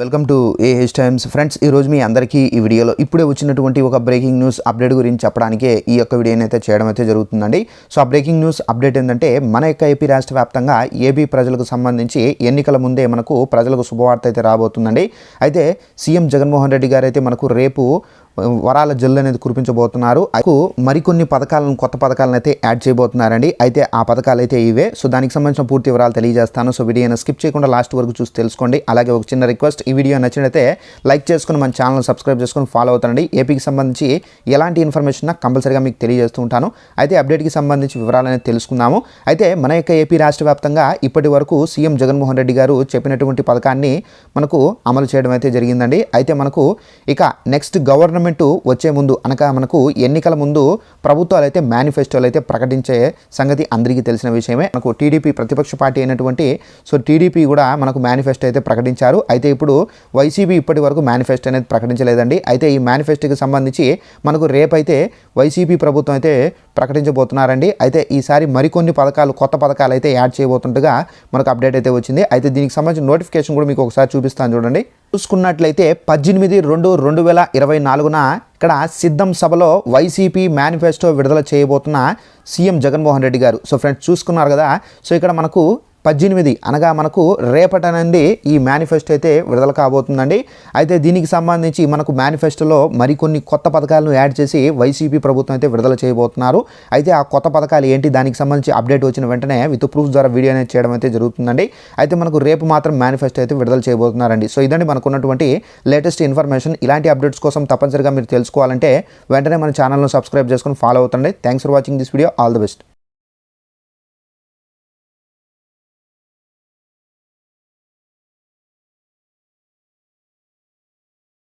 Welcome to AH times friends ఈ రోజు మీ అందరికీ ఈ వీడియోలో ఇప్పుడే వచ్చినటువంటి ఒక బ్రేకింగ్ న్యూస్ అప్డేట్ గురించి చెప్పడానికే ఈ యొక్క వీడియోని అయితే చేయడం అయితే జరుగుతుందండి. సో ఆ బ్రేకింగ్ న్యూస్ అప్డేట్ ఏంటంటే మన యొక్క ఏపీ రాష్ట్ర వ్యాప్తంగా ఏపీ ప్రజలకు సంబంధించి ఎన్నికల ముందే మనకు ప్రజలకు శుభవార్త అయితే రాబోతుందండి. అయితే సీఎం జగన్మోహన్ రెడ్డి గారు అయితే మనకు రేపు వరాల జల్లు అనేది కురిపించబోతున్నారు. అయితే మరికొన్ని పథకాలను కొత్త పథకాలను అయితే యాడ్ చేయబోతున్నారండి. అయితే ఆ పథకాలు అయితే ఇవే. సో దానికి సంబంధించిన పూర్తి వివరాలు తెలియజేస్తాను. సో వీడియోని స్కిప్ చేయకుండా లాస్ట్ వరకు చూసి తెలుసుకోండి. అలాగే ఒక చిన్న రిక్వెస్ట్ ఈ వీడియో నచ్చినట్లయితే లైక్ చేసుకుని మన ఛానల్ సబ్స్క్రైబ్ చేసుకుని ఫాలో అవుతానండి ఏపీకి సంబంధించి ఎలాంటి ఇన్ఫర్మేషన్ కంపల్సరీగా మీకు తెలియజేస్తూ ఉంటాను. అయితే అప్డేట్కి సంబంధించి వివరాలు అనేది తెలుసుకుందాము. అయితే మన యొక్క ఏపీ రాష్ట్ర వ్యాప్తంగా ఇప్పటి వరకు సీఎం జగన్మోహన్ రెడ్డి గారు చెప్పినటువంటి పథకాన్ని మనకు అమలు చేయడం అయితే జరిగిందండి. అయితే మనకు ఇక నెక్స్ట్ గవర్నమెంట్ వచ్చే ముందు అనగా మనకు ఎన్నికల ముందు ప్రభుత్వాలు అయితే మేనిఫెస్టోలు అయితే ప్రకటించే సంగతి అందరికీ తెలిసిన విషయమే. మనకు టీడీపీ ప్రతిపక్ష పార్టీ అయినటువంటి సో టీడీపీ కూడా మనకు మేనిఫెస్టో అయితే ప్రకటించారు. అయితే ఇప్పుడు వైసీపీ ఇప్పటి వరకు మేనిఫెస్టో అనేది ప్రకటించలేదండి. అయితే ఈ మేనిఫెస్టోకి సంబంధించి మనకు రేపైతే వైసీపీ ప్రభుత్వం అయితే ప్రకటించబోతున్నారండి. అయితే ఈసారి మరికొన్ని పథకాలు కొత్త పథకాలు అయితే యాడ్ చేయబోతుండగా మనకు అప్డేట్ అయితే వచ్చింది. అయితే దీనికి సంబంధించిన నోటిఫికేషన్ కూడా మీకు ఒకసారి చూపిస్తాను చూడండి. చూసుకున్నట్లయితే పద్దెనిమిది రెండు రెండు వేల ఇరవై నాలుగున ఇక్కడ సిద్ధం సభలో వైసీపీ మేనిఫెస్టో విడుదల చేయబోతున్న సీఎం జగన్మోహన్ రెడ్డి గారు. సో ఫ్రెండ్స్ చూసుకున్నారు కదా? సో ఇక్కడ మనకు పద్దెనిమిది అనగా మనకు రేపటనంది ఈ మేనిఫెస్టో అయితే విడుదల కాబోతుందండి. అయితే దీనికి సంబంధించి మనకు మేనిఫెస్టోలో మరికొన్ని కొత్త పథకాలను యాడ్ చేసి వైసీపీ ప్రభుత్వం అయితే విడుదల చేయబోతున్నారు. అయితే ఆ కొత్త పథకాలు ఏంటి? దానికి సంబంధించి అప్డేట్ వచ్చిన వెంటనే విత్ ప్రూఫ్ ద్వారా వీడియో అనేది చేయడం అయితే జరుగుతుందండి. అయితే మనకు రేపు మాత్రం మేనిఫెస్టో అయితే విడుదల చేయబోతున్నారండి. సో ఇదండి మనకున్నటువంటి లేటెస్ట్ ఇన్ఫర్మేషన్ ఇలాంటి అప్డేట్స్ కోసం తప్పనిసరిగా మీరు తెలుసుకోవాలంటే వెంటనే మన ఛానల్ను సబ్స్క్రైబ్ చేసుకొని follow అవుతండి. Thanks for watching this video all the best